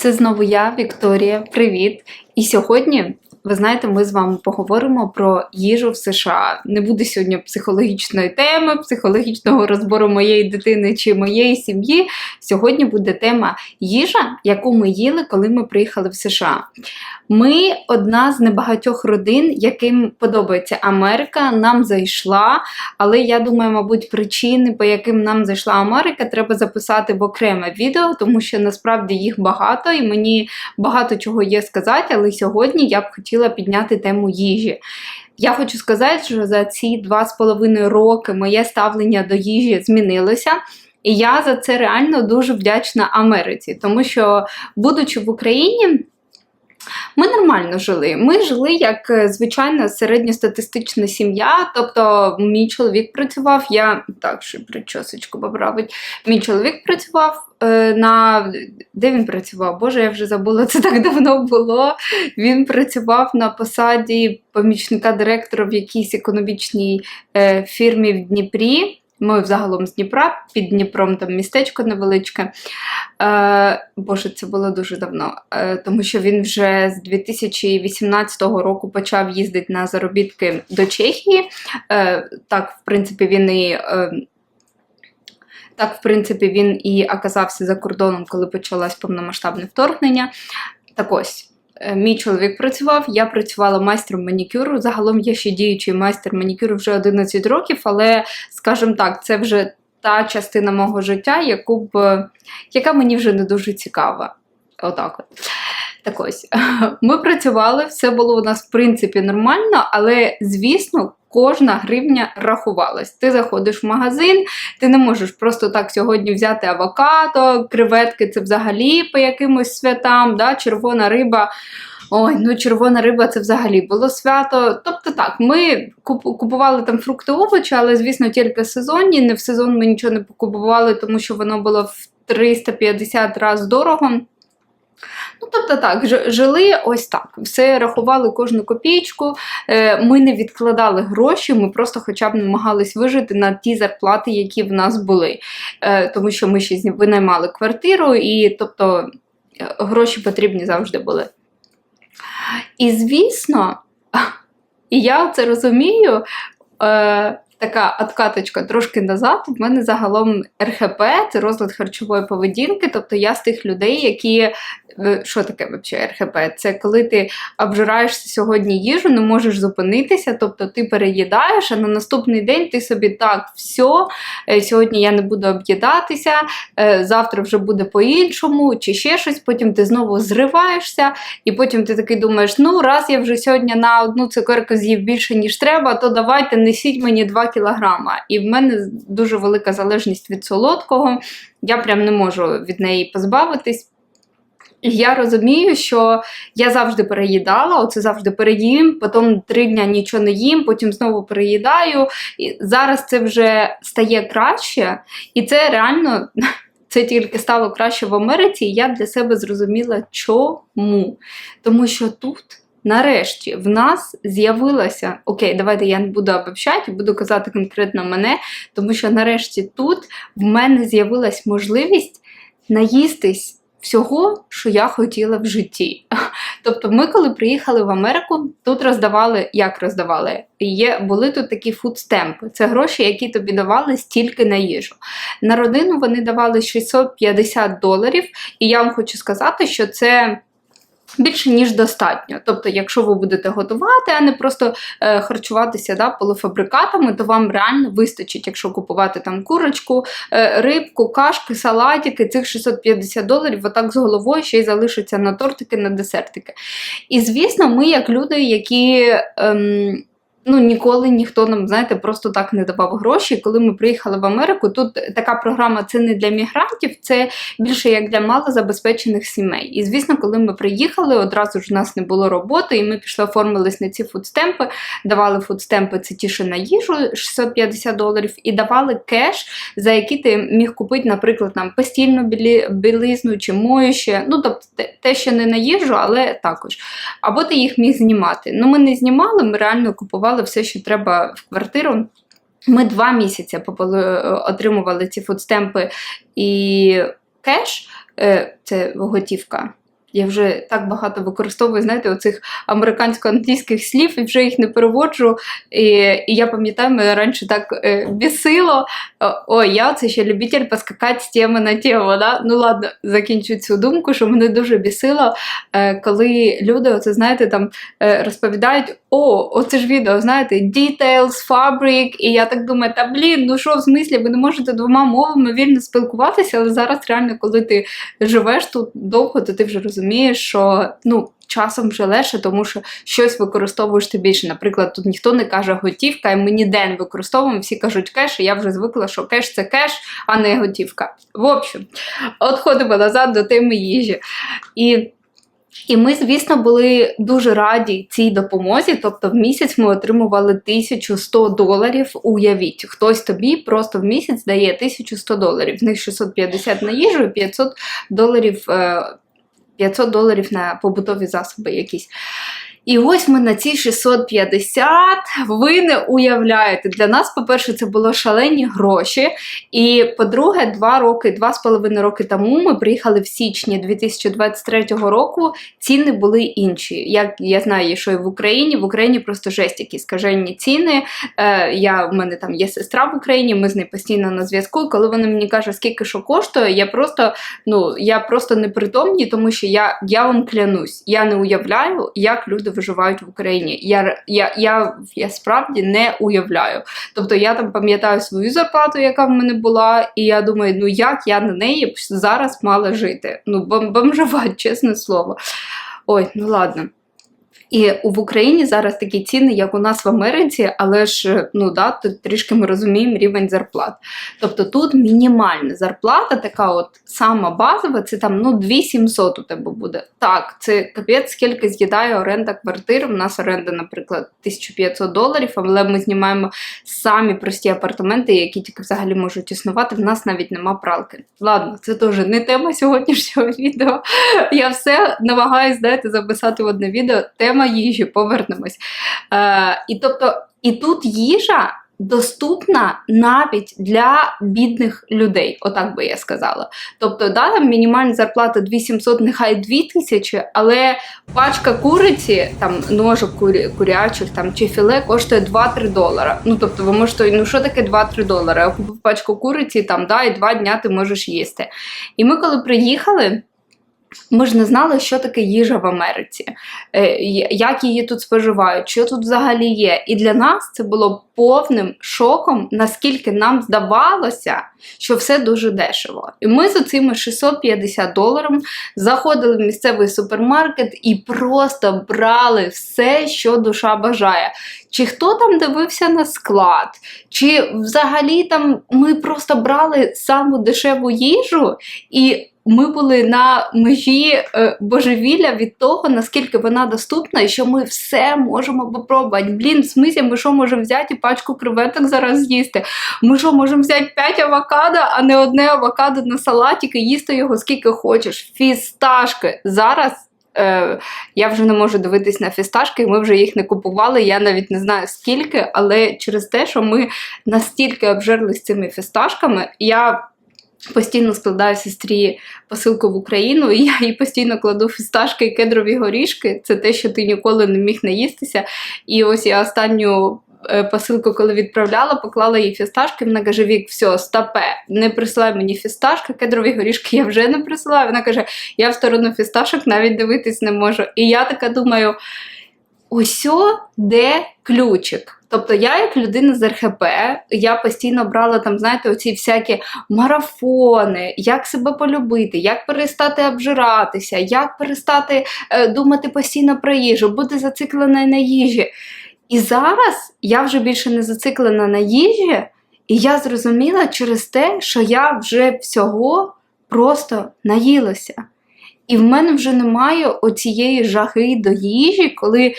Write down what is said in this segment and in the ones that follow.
Це знову я, Вікторія. Привіт! І сьогодні, ви знаєте, ми з вами поговоримо про їжу в США. Не буде сьогодні психологічної теми, психологічного розбору моєї дитини чи моєї сім'ї. Сьогодні буде тема їжа, яку ми їли, коли ми приїхали в США. Ми одна з небагатьох родин, яким подобається Америка, нам зайшла. Але я думаю, мабуть, причини, по яким нам зайшла Америка, треба записати в окреме відео, тому що насправді їх багато, і мені багато чого є сказати. Але сьогодні я б хотіла підняти тему їжі. Я хочу сказати, що за ці два з половиною роки моє ставлення до їжі змінилося. І я за це реально дуже вдячна Америці, тому що, будучи в Україні, ми нормально жили. Ми жили як е, звичайна середньостатистична сім'я. Тобто, мій чоловік працював, я так ще причосочку поправить. Мій чоловік працював е, на де він працював? Боже, я вже забула, це так давно було. Він працював на посаді помічника директора в якійсь економічній е, фірмі в Дніпрі. Ми взагалом з Дніпра, під Дніпром там містечко невеличке. Е, Боже, це було дуже давно, е, тому що він вже з 2018 року почав їздити на заробітки до Чехії. Е, Так, в принципі, він і. Е, так, в принципі, він і оказався за кордоном, коли почалось повномасштабне вторгнення. Так ось. Е, Мій чоловік працював, я працювала майстром манікюру. Загалом я ще діючий майстер манікюру вже 11 років, але, скажімо так, це вже та частина мого життя, яку б, яка мені вже не дуже цікава. Отак от. Так ось, ми працювали, все було у нас в принципі нормально, але, звісно, кожна гривня рахувалась. Ти заходиш в магазин, ти не можеш просто так сьогодні взяти авокадо, креветки це взагалі по якимось святам, да, червона риба. Ой, ну червона риба це взагалі було свято. Тобто так, ми купували там фрукти овочі, але, звісно, тільки сезонні. Не в сезон ми нічого не покупували, тому що воно було в 350 разів дорого. Ну, тобто так, жили ось так. Все рахували кожну копійку. Е, ми не відкладали гроші, ми просто хоча б намагались вижити на ті зарплати, які в нас були. Е, тому що ми ще винаймали квартиру, і тобто е, гроші потрібні завжди були. І звісно, і я це розумію. Така откаточка трошки назад. У мене загалом РХП це розлад харчової поведінки. Тобто я з тих людей, які що таке взагалі РХП? Це коли ти обжираєшся сьогодні їжу, не можеш зупинитися, тобто ти переїдаєш, а на наступний день ти собі так, все, сьогодні я не буду об'їдатися, е, завтра вже буде по-іншому, чи ще щось, потім ти знову зриваєшся, і потім ти такий думаєш, ну, раз я вже сьогодні на одну цукерку з'їв більше, ніж треба, то давайте несіть мені 2 кілограма. І в мене дуже велика залежність від солодкого, я прям не можу від неї позбавитись. І я розумію, що я завжди переїдала, оце завжди переїм, потім три дні нічого не їм, потім знову переїдаю. І Зараз це вже стає краще, і це реально це тільки стало краще в Америці, і я для себе зрозуміла, чому. Тому що тут. Нарешті в нас з'явилася, окей, давайте я не буду обобщати, буду казати конкретно мене, тому що нарешті тут в мене з'явилась можливість наїстись всього, що я хотіла в житті. Тобто, ми, коли приїхали в Америку, тут роздавали, як роздавали? Є, Були тут такі фудстемпи. Це гроші, які тобі давали стільки на їжу. На родину вони давали 650 доларів, і я вам хочу сказати, що це більше ніж достатньо. Тобто, якщо ви будете готувати, а не просто е, харчуватися да, полуфабрикатами, то вам реально вистачить, якщо купувати там курочку, е, рибку, кашки, салатики, цих 650 доларів, отак з головою ще й залишиться на тортики, на десертики. І звісно, ми, як люди, які. Ем, Ну, ніколи ніхто нам, знаєте, просто так не давав гроші. Коли ми приїхали в Америку, тут така програма це не для мігрантів, це більше як для малозабезпечених сімей. І звісно, коли ми приїхали, одразу ж у нас не було роботи, і ми пішли оформились на ці фудстемпи, давали фудстемпи, це ті, що на їжу 650 доларів, і давали кеш, за який ти міг купити, наприклад, нам постільну білизну чи моюще. Ну, тобто те, що не на їжу, але також. Або ти їх міг знімати. Ну, ми не знімали, ми реально купували купували все, що треба в квартиру. Ми два місяці отримували ці фудстемпи і кеш, е, це готівка. Я вже так багато використовую, знаєте, оцих американсько-англійських слів і вже їх не переводжу. І, і я пам'ятаю, мене раніше так е, бісило. Ой, я це ще любитель поскакати з теми на тему. Да? Ну ладно, закінчу цю думку, що мене дуже бісило, е, коли люди, оце знаєте, там е, розповідають: о, оце ж відео, знаєте, details, fabric, і я так думаю, та блін, ну що в смислі, ви не можете двома мовами вільно спілкуватися, але зараз реально, коли ти живеш тут довго, то ти вже розумієш, що ну. Часом вже легше, тому що щось використовуєш ти більше. Наприклад, тут ніхто не каже готівка, і ми ніде не використовуємо, всі кажуть кеш, і я вже звикла, що кеш це кеш, а не готівка. В общем, от ходимо назад до теми їжі. І і ми, звісно, були дуже раді цій допомозі. Тобто, в місяць ми отримували 1100 доларів. Уявіть, хтось тобі просто в місяць дає 1100 доларів. З них 650 на їжу і 500 доларів. 500 доларів на побутові засоби якісь. І ось ми на ці 650, ви не уявляєте. Для нас, по-перше, це було шалені гроші. І по-друге, два роки, два з половиною роки тому ми приїхали в січні 2023 року. Ціни були інші. Як я знаю, що і в Україні, в Україні просто жесть які скажені ціни. Е, я, У мене там є сестра в Україні, ми з нею постійно на зв'язку. Коли вона мені каже, скільки що коштує, я просто ну, я просто непритомні, тому що я, я вам клянусь, я не уявляю, як люди виживають в Україні. Я я, я, я справді не уявляю. Тобто я там пам'ятаю свою зарплату, яка в мене була, і я думаю, ну як я на неї зараз мала жити? Ну, бомжувати, чесне слово. Ой, ну ладно. І в Україні зараз такі ціни, як у нас в Америці, але ж ну да, тут трішки ми розуміємо рівень зарплат. Тобто тут мінімальна зарплата, така от сама базова, це там ну 2700 у тебе буде. Так, це капець, скільки з'їдає оренда квартир. У нас оренда, наприклад, 1500 доларів, але ми знімаємо самі прості апартаменти, які тільки взагалі можуть існувати. В нас навіть нема пралки. Ладно, це теж не тема сьогоднішнього відео. Я все намагаюся знаєте, записати в одне відео. Тема тема їжі, повернемось. Е, І тобто, і тут їжа. Доступна навіть для бідних людей, отак би я сказала. Тобто, да, там мінімальна зарплата 2700, нехай 2000, але пачка куриці, там ножок курі, курячих там, чи філе коштує 2-3 долара. Ну, тобто, ви можете, ну що таке 2-3 долари? Я купив пачку куриці, там, да, і два дня ти можеш їсти. І ми, коли приїхали. Ми ж не знали, що таке їжа в Америці, е, як її тут споживають, що тут взагалі є. І для нас це було повним шоком, наскільки нам здавалося, що все дуже дешево. І ми за цими 650 доларів заходили в місцевий супермаркет і просто брали все, що душа бажає. Чи хто там дивився на склад, чи взагалі там ми просто брали саму дешеву їжу і ми були на межі е, божевілля від того, наскільки вона доступна, і що ми все можемо попробувати. Блін, в смислі, ми що можемо взяти і пачку креветок зараз з'їсти? Ми що можемо взяти 5 авокадо, а не одне авокадо на салатик і їсти його скільки хочеш. Фісташки. Зараз. Е, Я вже не можу дивитись на фісташки, ми вже їх не купували. Я навіть не знаю скільки, але через те, що ми настільки обжерлись цими фісташками, я Постійно складаю сестрі посилку в Україну, і я їй постійно кладу фісташки і кедрові горішки. Це те, що ти ніколи не міг наїстися. І ось я останню е, посилку, коли відправляла, поклала їй фісташки. Вона каже: Вік, все, стопе, не присилай мені фісташки, кедрові горішки я вже не присилаю. Вона каже: Я в сторону фісташок навіть дивитись не можу. І я така думаю: ось де ключик. Тобто я, як людина з РХП, я постійно брала там, знаєте, оці всякі марафони, як себе полюбити, як перестати обжиратися, як перестати е, думати постійно про їжу, бути зациклена на їжі. І зараз я вже більше не зациклена на їжі, і я зрозуміла через те, що я вже всього просто наїлася. І в мене вже немає оцієї жаги до їжі, коли е,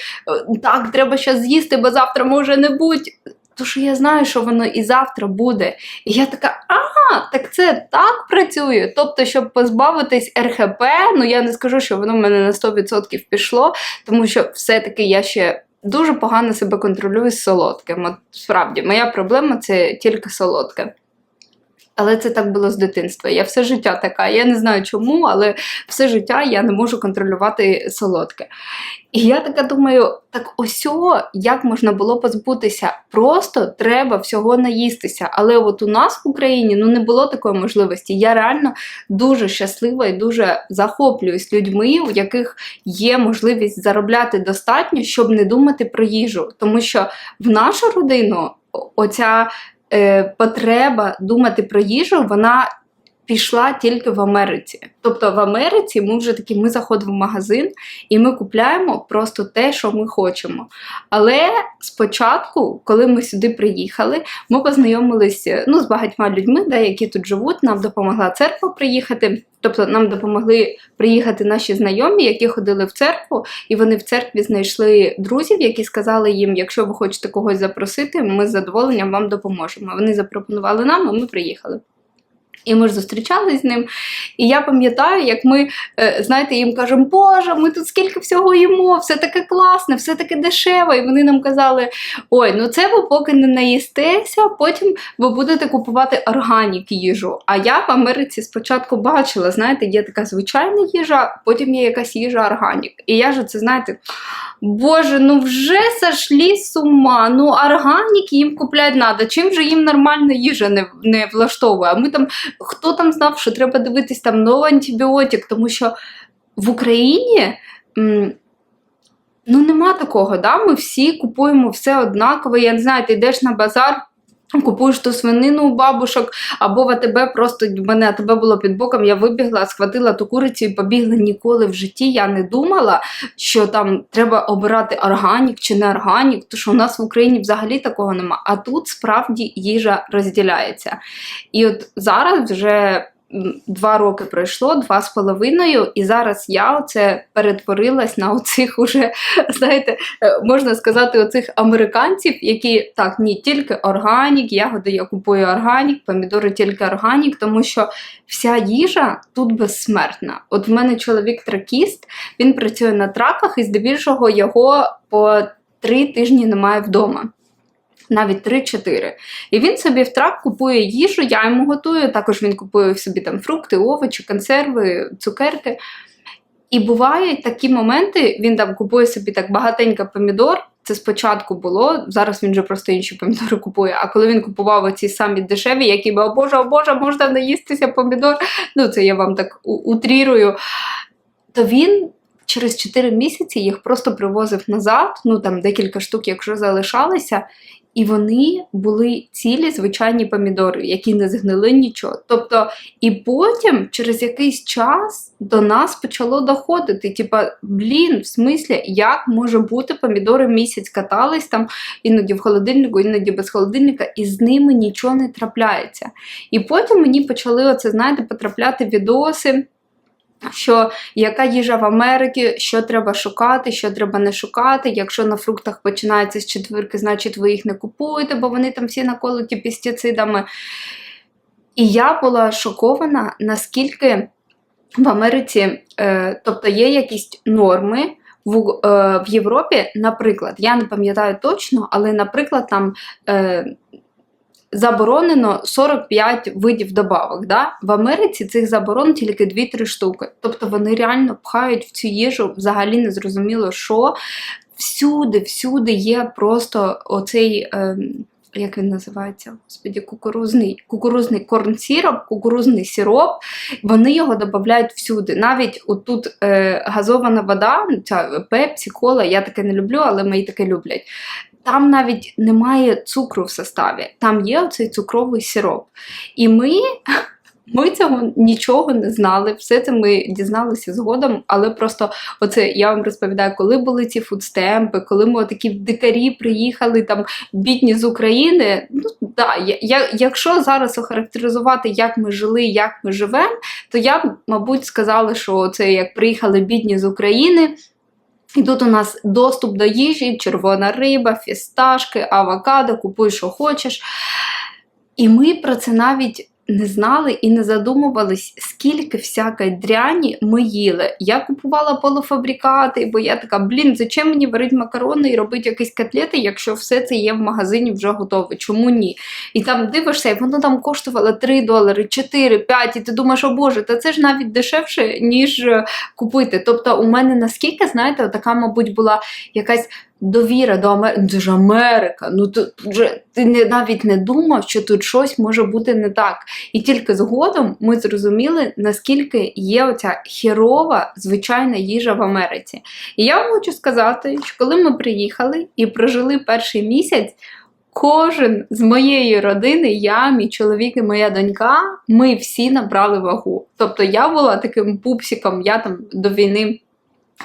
так, треба щось з'їсти, бо завтра може не бути. Тож я знаю, що воно і завтра буде. І я така, ага, так це так працює. Тобто, щоб позбавитись РХП, ну я не скажу, що воно в мене на 100% пішло, тому що все-таки я ще дуже погано себе контролюю з солодким. От Справді, моя проблема це тільки солодке. Але це так було з дитинства. Я все життя така. Я не знаю чому, але все життя я не можу контролювати солодке. І я така думаю: так ось як можна було позбутися? Просто треба всього наїстися. Але от у нас в Україні ну не було такої можливості. Я реально дуже щаслива і дуже захоплююсь людьми, у яких є можливість заробляти достатньо, щоб не думати про їжу. Тому що в нашу родину оця потреба думати про їжу, вона пішла тільки в Америці. Тобто в Америці ми вже такі, ми заходимо в магазин і ми купляємо просто те, що ми хочемо. Але спочатку, коли ми сюди приїхали, ми познайомилися ну, з багатьма людьми, да, які тут живуть. Нам допомогла церква приїхати. Тобто нам допомогли приїхати наші знайомі, які ходили в церкву, і вони в церкві знайшли друзів, які сказали їм: якщо ви хочете когось запросити, ми з задоволенням вам допоможемо. Вони запропонували нам, а ми приїхали. І ми ж зустрічались з ним. І я пам'ятаю, як ми, е, знаєте, їм кажемо, Боже, ми тут скільки всього їмо, все таке класне, все таке дешеве. І вони нам казали: ой, ну це ви поки не наїстеся, потім ви будете купувати органік їжу. А я в Америці спочатку бачила, знаєте, є така звичайна їжа, потім є якась їжа органік. І я ж це, знаєте, Боже, ну вже сошли з ума. Ну, органік їм купляти треба. Чим же їм нормальна їжа не, не влаштовує? А ми там, хто там знав, що треба дивитись там новий антибіотик, тому що в Україні. Ну, нема такого, да? ми всі купуємо все однаково. Я не знаю, ти йдеш на базар, купуєш ту свинину у бабушок, або в АТБ просто в мене АТБ було під боком, я вибігла, схватила ту курицю і побігла ніколи в житті. Я не думала, що там треба обирати органік чи не органік, тому що у нас в Україні взагалі такого нема. А тут справді їжа розділяється. І от зараз вже. Два роки пройшло, два з половиною, і зараз я оце перетворилась на оцих уже, знаєте, е, можна сказати, оцих американців, які так, ні, тільки органік, ягоди я купую органік, помідори тільки органік, тому що вся їжа тут безсмертна. От в мене чоловік тракіст, він працює на траках, і здебільшого його по три тижні немає вдома. Навіть 3-4. І він собі в трак купує їжу, я йому готую. Також він купує собі там фрукти, овочі, консерви, цукерки. І бувають такі моменти, він там купує собі так багатенько помідор. Це спочатку було, зараз він вже просто інші помідори купує. А коли він купував оці самі дешеві, які би, о Боже, о Боже, можна наїстися помідор. Ну, це я вам так утрірую. То він через 4 місяці їх просто привозив назад, ну там декілька штук, якщо залишалися. І вони були цілі звичайні помідори, які не згнили нічого. Тобто, і потім, через якийсь час, до нас почало доходити: типа, блін, в смислі, як може бути помідори місяць катались там іноді в холодильнику, іноді без холодильника, і з ними нічого не трапляється. І потім мені почали оце, знаєте, потрапляти відоси. Що яка їжа в Америці, що треба шукати, що треба не шукати. Якщо на фруктах починається з четвірки, значить ви їх не купуєте, бо вони там всі наколоті пестицидами. І я була шокована, наскільки в Америці, е, тобто є якісь норми. В, е, в Європі, наприклад, я не пам'ятаю точно, але, наприклад, там е, заборонено 45 видів добавок. Да? В Америці цих заборон тільки 2-3 штуки. Тобто вони реально пхають в цю їжу взагалі не зрозуміло що. Всюди, всюди є просто оцей. Е, як він називається? Господі, кукурузний, кукурузний корн-сіроп, кукурузний сироп. Вони його додають всюди. Навіть отут е, газована вода, ця пепсі, кола, я таке не люблю, але мої таке люблять. Там навіть немає цукру в составі, там є оцей цукровий сироп. І ми, ми цього нічого не знали. Все це ми дізналися згодом, але просто оце я вам розповідаю, коли були ці фудстемпи, коли ми такі дикарі приїхали там бідні з України. Ну да, я, якщо зараз охарактеризувати, як ми жили, як ми живемо, то я б, мабуть, сказала, що це як приїхали бідні з України. І тут у нас доступ до їжі, червона риба, фісташки, авокадо, купуй, що хочеш. І ми про це навіть не знали і не задумувались, скільки всякої дряні ми їли. Я купувала полуфабрикати, бо я така, блін, зачем мені варити макарони і робити якісь котлети, якщо все це є в магазині вже готове? Чому ні? І там дивишся, і воно там коштувало 3 долари, 4, 5, і ти думаєш, о Боже, та це ж навіть дешевше, ніж е, купити. Тобто, у мене наскільки, знаєте, така, мабуть, була якась довіра до Америки. Це ж Америка. Ну тут вже ти не, навіть не думав, що тут щось може бути не так. І тільки згодом ми зрозуміли, наскільки є оця хірова звичайна їжа в Америці. І я вам хочу сказати, що коли ми приїхали і прожили перший місяць. Кожен з моєї родини, я, мій чоловік і моя донька, ми всі набрали вагу. Тобто я була таким пупсиком, я там до війни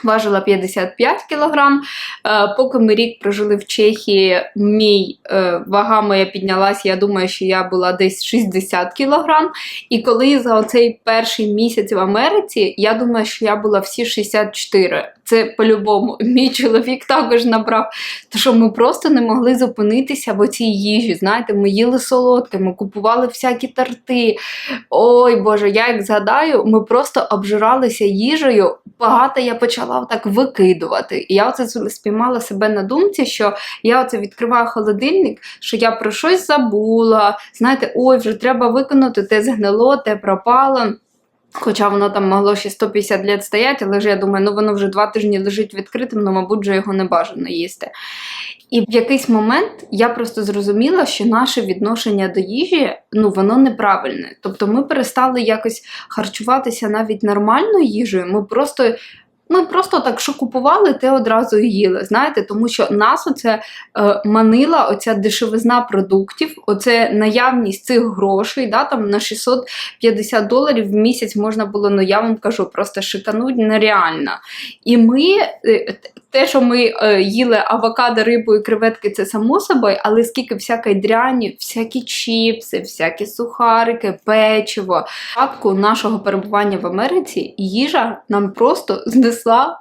важила 55 кілограм. Е, Поки ми рік прожили в Чехії, мій е, вага моя піднялась, я думаю, що я була десь 60 кілограм. І коли за оцей перший місяць в Америці, я думаю, що я була всі 64. Це по-любому. Мій чоловік також набрав. То що ми просто не могли зупинитися в оцій їжі. Знаєте, ми їли солодке, ми купували всякі торти. Ой Боже, я як згадаю, ми просто обжиралися їжею. Багато я почала так викидувати. І я оце спіймала себе на думці, що я оце відкриваю холодильник, що я про щось забула. Знаєте, ой, вже треба виконати, те згнило, те пропало. Хоча воно там могло ще 150 літ стояти, але ж я думаю, ну воно вже два тижні лежить відкритим, ну, мабуть, вже його не бажано їсти. І в якийсь момент я просто зрозуміла, що наше відношення до їжі ну воно неправильне. Тобто ми перестали якось харчуватися навіть нормальною їжею. Ми просто. Ми просто так, що купували, те одразу і їли. Знаєте, тому що нас оце е, манила оця дешевизна продуктів, оце наявність цих грошей, да, там на 650 доларів в місяць можна було, ну я вам кажу, просто шикануть нереально. І ми, е, те, що ми е, їли авокадо, рибу і креветки, це само собою, але скільки всякої дряні, всякі чіпси, всякі сухарики, печиво. Фактку нашого перебування в Америці їжа нам просто знесла.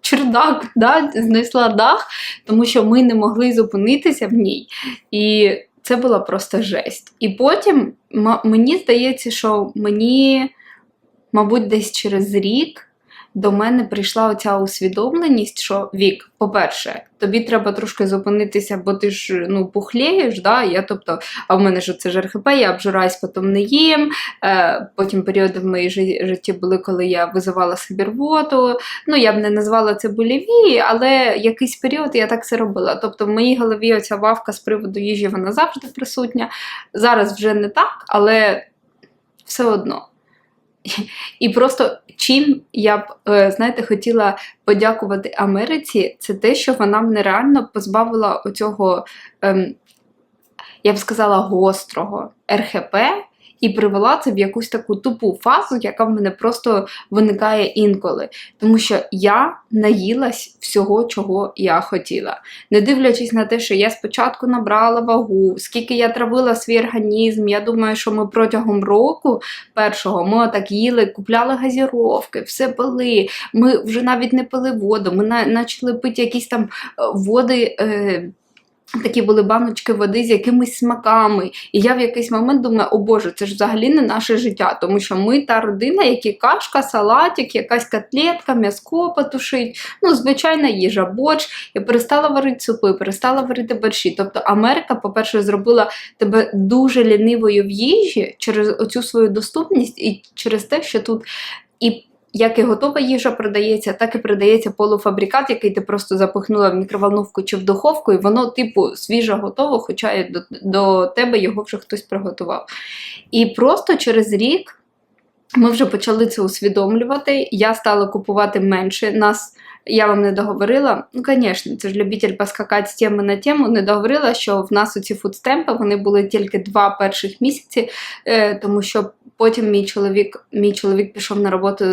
Чердак, да, знесла дах, тому що ми не могли зупинитися в ній. І це була просто жесть. І потім мені здається, що мені, мабуть, десь через рік до мене прийшла оця усвідомленість, що вік, по-перше, тобі треба трошки зупинитися, бо ти ж ну, пухлєєш, да? я, тобто, а в мене ж це ж РХП, я обжираюсь, потім не їм. Е, Потім періоди в моїй жи- житті були, коли я визивала собі рвоту. Ну, я б не назвала це боліві, але якийсь період я так це робила. Тобто в моїй голові оця вавка з приводу їжі, вона завжди присутня. Зараз вже не так, але все одно. І просто чим я б, е, знаєте, хотіла подякувати Америці, це те, що вона мене реально позбавила оцього, ем, я б сказала, гострого РХП. І привела це в якусь таку тупу фазу, яка в мене просто виникає інколи. Тому що я наїлась всього, чого я хотіла. Не дивлячись на те, що я спочатку набрала вагу, скільки я травила свій організм. Я думаю, що ми протягом року першого ми так їли, купляли газіровки, все пили. Ми вже навіть не пили воду. Ми почали пити якісь там е, води. Е, Такі були баночки води з якимись смаками. І я в якийсь момент думаю, о Боже, це ж взагалі не наше життя, тому що ми та родина, які кашка, салатик, якась котлетка, м'яско потушить, ну, звичайна їжа, борщ. Я перестала варити супи, перестала варити борщі. Тобто Америка, по-перше, зробила тебе дуже лінивою в їжі через оцю свою доступність і через те, що тут і як і готова їжа продається, так і продається полуфабрикат, який ти просто запихнула в мікроволновку чи в духовку, і воно, типу, свіже готово, хоча до, до тебе його вже хтось приготував. І просто через рік ми вже почали це усвідомлювати. Я стала купувати менше. Нас я вам не договорила. Ну, звісно, це ж любитель поскакати з теми на тему. Не договорила, що в нас оці фудстемпи вони були тільки два перших місяці, е, тому що потім мій чоловік, мій чоловік пішов на роботу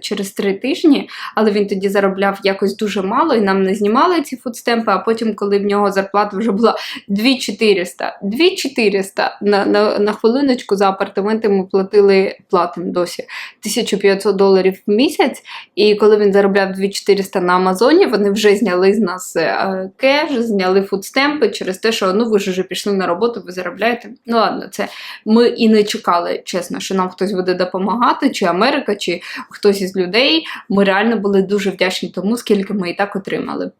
через три тижні, але він тоді заробляв якось дуже мало і нам не знімали ці фудстемпи. А потім, коли в нього зарплата вже була 2400, 2400 на, на, на хвилиночку за апартаменти ми платили платимо досі 1500 доларів в місяць. І коли він заробляв 2400 400 на Амазоні. Вони вже зняли з нас е, кеш, зняли фудстемпи через те, що ну ви ж вже пішли на роботу, ви заробляєте. Ну ладно, це ми і не чекали, чесно, що нам хтось буде допомагати, чи Америка, чи хтось із людей. Ми реально були дуже вдячні тому, скільки ми і так отримали.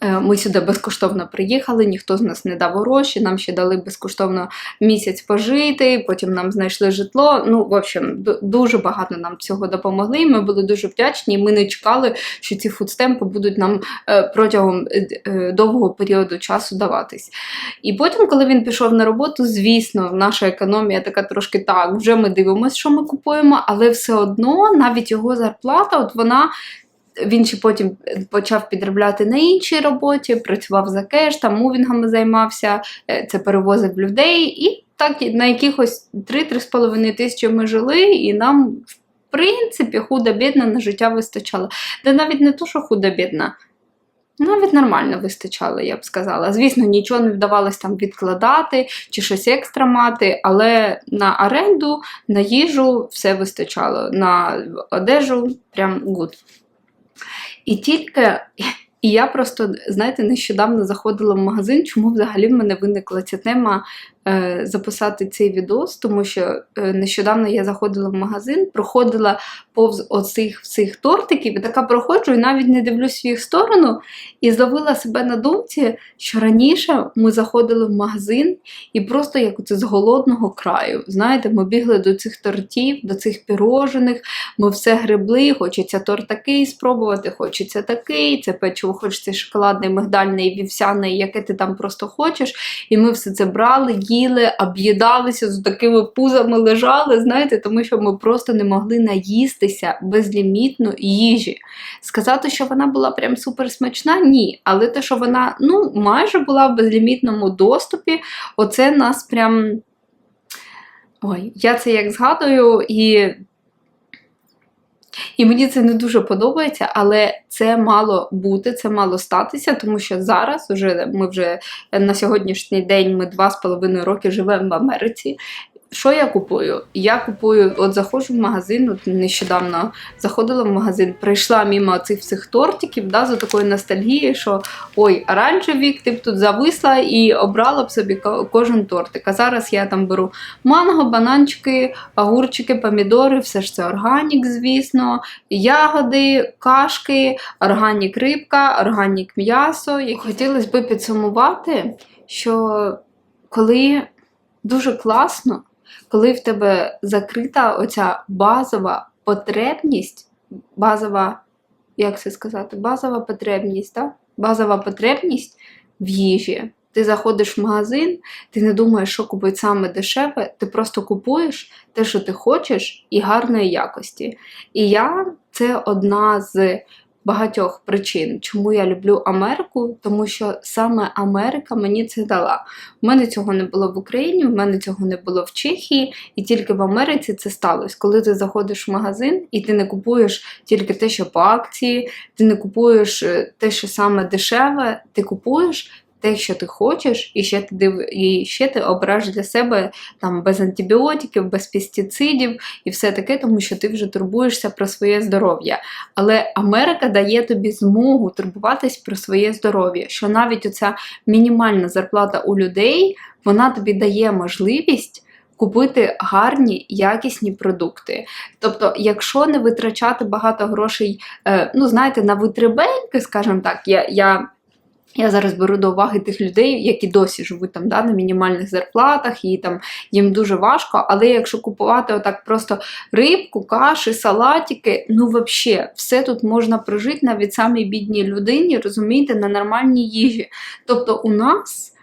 Е, Ми сюди безкоштовно приїхали, ніхто з нас не дав гроші, нам ще дали безкоштовно місяць пожити, потім нам знайшли житло. Ну, в общем, дуже багато нам цього допомогли. Ми були дуже вдячні. і Ми не чекали, що ці фудстемпи будуть нам е, протягом е, довгого періоду часу даватись. І потім, коли він пішов на роботу, звісно, наша економія така трошки так. Вже ми дивимося, що ми купуємо, але все одно навіть його зарплата, от вона. Він ще потім почав підробляти на іншій роботі, працював за кеш, там мувінгами займався, е, це перевозив людей. І так на якихось 3-3,5 тисячі ми жили, і нам, в принципі, худо-бідно на життя вистачало. Де навіть не то, що худо-бідно, навіть нормально вистачало, я б сказала. Звісно, нічого не вдавалось там відкладати чи щось екстра мати, але на оренду, на їжу все вистачало, на одежу прям гуд. І тільки. І я просто, знаєте, нещодавно заходила в магазин, чому взагалі в мене виникла ця тема записати цей відос, тому що е, нещодавно я заходила в магазин, проходила повз оцих всіх тортиків, і така проходжу, і навіть не дивлюсь в їх сторону, і зловила себе на думці, що раніше ми заходили в магазин і просто як оце з голодного краю. Знаєте, ми бігли до цих тортів, до цих пірожених, ми все гребли, хочеться торт такий спробувати, хочеться такий, це печиво хочеться шоколадне, мигдальне і вівсяне, яке ти там просто хочеш. І ми все це брали, їли, об'їдалися, з такими пузами лежали, знаєте, тому що ми просто не могли наїстися безлімітно їжі. Сказати, що вона була прям супер смачна, ні. Але те, що вона ну, майже була в безлімітному доступі, оце нас прям. Ой, я це як згадую, і і мені це не дуже подобається, але це мало бути, це мало статися, тому що зараз уже ми вже на сьогоднішній день ми два з половиною роки живемо в Америці. Що я купую? Я купую, от заходжу в магазин, от нещодавно заходила в магазин, прийшла мимо цих всіх тортиків, да, за такою ностальгією, що ой, оранжеві, ти б тут зависла і обрала б собі кожен тортик. А зараз я там беру манго, бананчики, огурчики, помідори, все ж це органік, звісно, ягоди, кашки, органік рибка, органік м'ясо. І хотілося б підсумувати, що коли дуже класно, коли в тебе закрита оця базова потребність, базова, як це сказати, базова потребність, так? Базова потребність в їжі. Ти заходиш в магазин, ти не думаєш, що купити саме дешеве, ти просто купуєш те, що ти хочеш, і гарної якості. І я це одна з багатьох причин, чому я люблю Америку, тому що саме Америка мені це дала. У мене цього не було в Україні, в мене цього не було в Чехії, і тільки в Америці це сталося. Коли ти заходиш в магазин і ти не купуєш тільки те, що по акції, ти не купуєш е, те, що саме дешеве, ти купуєш. Те, що ти хочеш, і ще ти див... і ще ти обираєш для себе там без антибіотиків, без пестицидів і все таке, тому що ти вже турбуєшся про своє здоров'я. Але Америка дає тобі змогу турбуватись про своє здоров'я, що навіть оця мінімальна зарплата у людей вона тобі дає можливість. Купити гарні якісні продукти. Тобто, якщо не витрачати багато грошей, е, ну знаєте, на витребеньки, скажімо так, я, я, я зараз беру до уваги тих людей, які досі живуть там да, на мінімальних зарплатах, і там їм дуже важко. Але якщо купувати отак просто рибку, каші, салатики, ну взагалі, все тут можна прожити навіть самій бідній людині, розумієте, на нормальній їжі. Тобто, у нас,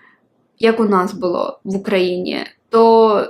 як у нас було в Україні, то.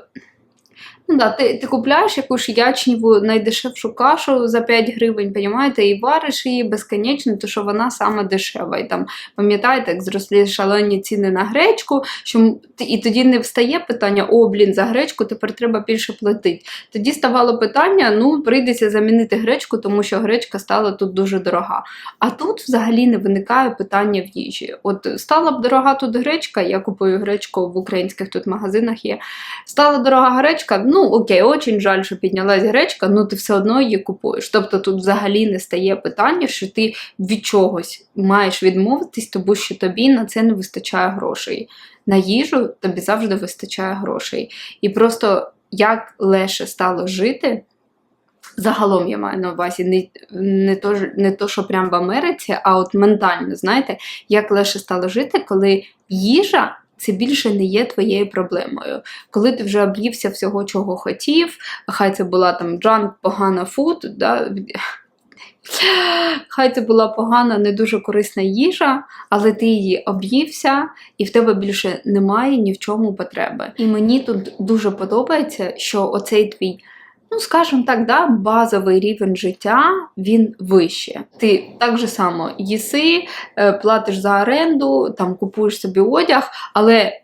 Ну да, ти, ти купляєш якусь ячніву найдешевшу кашу за 5 гривень, понімаєте, і вариш її безконечно, то що вона саме дешева. І там, пам'ятаєте, як зросли шалені ціни на гречку, що і тоді не встає питання: о, блін, за гречку тепер треба більше платити. Тоді ставало питання: ну, прийдеться замінити гречку, тому що гречка стала тут дуже дорога. А тут взагалі не виникає питання в їжі. От стала б дорога тут гречка, я купую гречку в українських тут магазинах є. Стала дорога гречка, ну ну окей, очень жаль, що піднялась гречка, ну ти все одно її купуєш. Тобто тут взагалі не стає питання, що ти від чогось маєш відмовитись, тому що тобі на це не вистачає грошей. На їжу тобі завжди вистачає грошей. І просто як легше стало жити. Загалом я маю на увазі не, не, то, не то, що прям в Америці, а от ментально, знаєте, як легше стало жити, коли їжа це більше не є твоєю проблемою. Коли ти вже об'ївся всього, чого хотів, хай це була там джанк, погана фуд, да? хай це була погана, не дуже корисна їжа, але ти її об'ївся, і в тебе більше немає ні в чому потреби. І мені тут дуже подобається, що оцей твій. Ну, скажімо так, да, базовий рівень життя він вище. Ти так же само їси, е, платиш за оренду, там купуєш собі одяг, але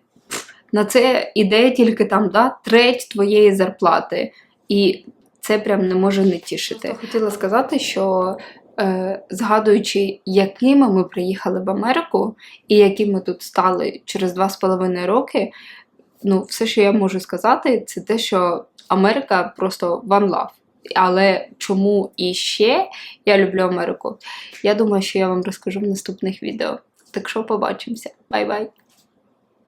на це іде тільки там да, треть твоєї зарплати. І це прям не може не тішити. Хотіла сказати, що е, згадуючи, якими ми приїхали в Америку і якими ми тут стали через два з половиною роки, ну, все, що я можу сказати, це те, що Америка просто one love. Але чому і ще я люблю Америку? Я думаю, що я вам розкажу в наступних відео. Так що побачимося. Бай-бай!